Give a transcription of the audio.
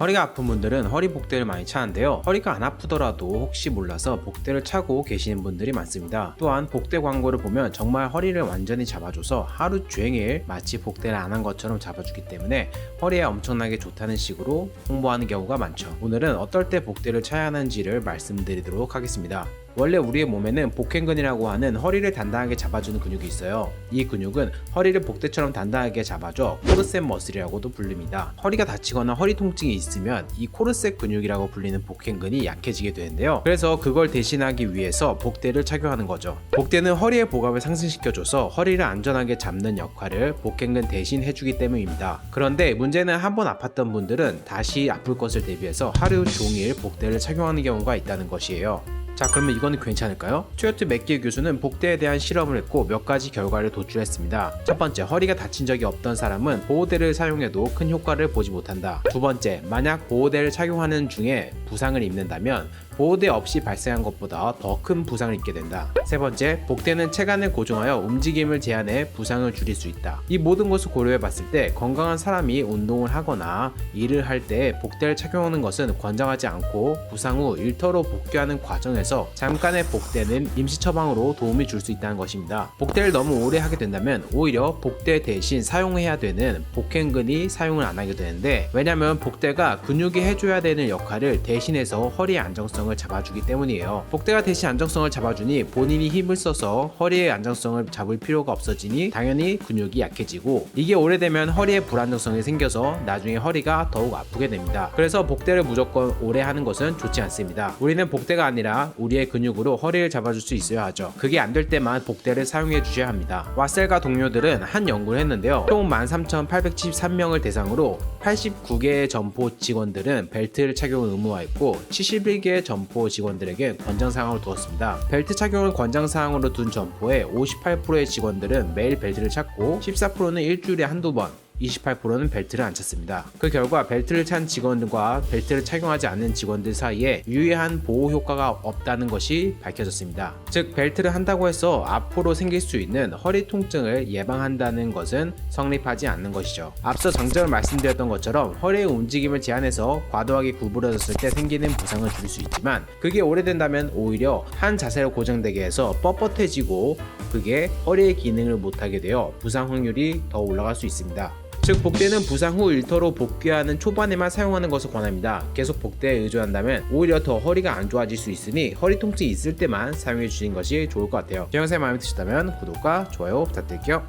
허리가 아픈 분들은 허리 복대를 많이 차는데요. 허리가 안 아프더라도 혹시 몰라서 복대를 차고 계시는 분들이 많습니다. 또한 복대 광고를 보면 정말 허리를 완전히 잡아줘서 하루 종일 마치 복대를 안 한 것처럼 잡아주기 때문에 허리에 엄청나게 좋다는 식으로 홍보하는 경우가 많죠. 오늘은 어떨 때 복대를 차야 하는지를 말씀드리도록 하겠습니다. 원래 우리의 몸에는 복행근이라고 하는 허리를 단단하게 잡아주는 근육이 있어요. 이 근육은 허리를 복대처럼 단단하게 잡아줘 코르셋 머슬이라고도 불립니다. 허리가 다치거나 허리 통증이 있으면 이 코르셋 근육이라고 불리는 복행근이 약해지게 되는데요. 그래서 그걸 대신하기 위해서 복대를 착용하는 거죠. 복대는 허리의 보감을 상승시켜줘서 허리를 안전하게 잡는 역할을 복행근 대신 해주기 때문입니다. 그런데 문제는 한번 아팠던 분들은 다시 아플 것을 대비해서 하루 종일 복대를 착용하는 경우가 있다는 것이에요. 자 그러면 이거는 괜찮을까요? 튜어트 맥길 교수는 복대에 대한 실험을 했고 몇 가지 결과를 도출했습니다. 첫 번째 허리가 다친 적이 없던 사람은 보호대를 사용해도 큰 효과를 보지 못한다. 두 번째 만약 보호대를 착용하는 중에 부상을 입는다면 보호대 없이 발생한 것보다 더 큰 부상을 입게 된다. 세 번째, 복대는 체간을 고정하여 움직임을 제한해 부상을 줄일 수 있다. 이 모든 것을 고려해 봤을 때 건강한 사람이 운동을 하거나 일을 할 때 복대를 착용하는 것은 권장하지 않고 부상 후 일터로 복귀하는 과정에서 잠깐의 복대는 임시 처방으로 도움이 줄 수 있다는 것입니다. 복대를 너무 오래 하게 된다면 오히려 복대 대신 사용해야 되는 복행근이 사용을 안 하게 되는데 왜냐면 복대가 근육이 해줘야 되는 역할을 대신해서 허리의 안정성을 잡아주기 때문이에요. 복대가 대신 안정성을 잡아주니 본인이 힘을 써서 허리의 안정성을 잡을 필요가 없어지니 당연히 근육이 약해지고 이게 오래되면 허리에 불안정성이 생겨서 나중에 허리가 더욱 아프게 됩니다. 그래서 복대를 무조건 오래 하는 것은 좋지 않습니다. 우리는 복대가 아니라 우리의 근육으로 허리를 잡아줄 수 있어야 하죠. 그게 안 될 때만 복대를 사용해 주셔야 합니다. 왓셀과 동료들은 한 연구를 했는데요. 총 13,873명을 대상으로 89개의 점포 직원들은 벨트를 착용을 의무화했고 71개의 점포 직원들에게 권장사항으로 두었습니다. 벨트 착용을 권장사항으로 둔 점포의 58%의 직원들은 매일 벨트를 찾고 14%는 일주일에 한두 번 28%는 벨트를 안 찼습니다. 그 결과 벨트를 찬 직원들과 벨트를 착용하지 않는 직원들 사이에 유의한 보호 효과가 없다는 것이 밝혀졌습니다. 즉, 벨트를 한다고 해서 앞으로 생길 수 있는 허리 통증을 예방한다는 것은 성립하지 않는 것이죠. 앞서 장점을 말씀드렸던 것처럼 허리의 움직임을 제한해서 과도하게 구부러졌을 때 생기는 부상을 줄일 수 있지만 그게 오래된다면 오히려 한 자세로 고정되게 해서 뻣뻣해지고 그게 허리의 기능을 못하게 되어 부상 확률이 더 올라갈 수 있습니다. 즉 복대는 부상 후 일터로 복귀하는 초반에만 사용하는 것을 권합니다. 계속 복대에 의존한다면 오히려 더 허리가 안 좋아질 수 있으니 허리 통증이 있을 때만 사용해 주시는 것이 좋을 것 같아요. 제 영상이 마음에 드셨다면 구독과 좋아요 부탁드릴게요.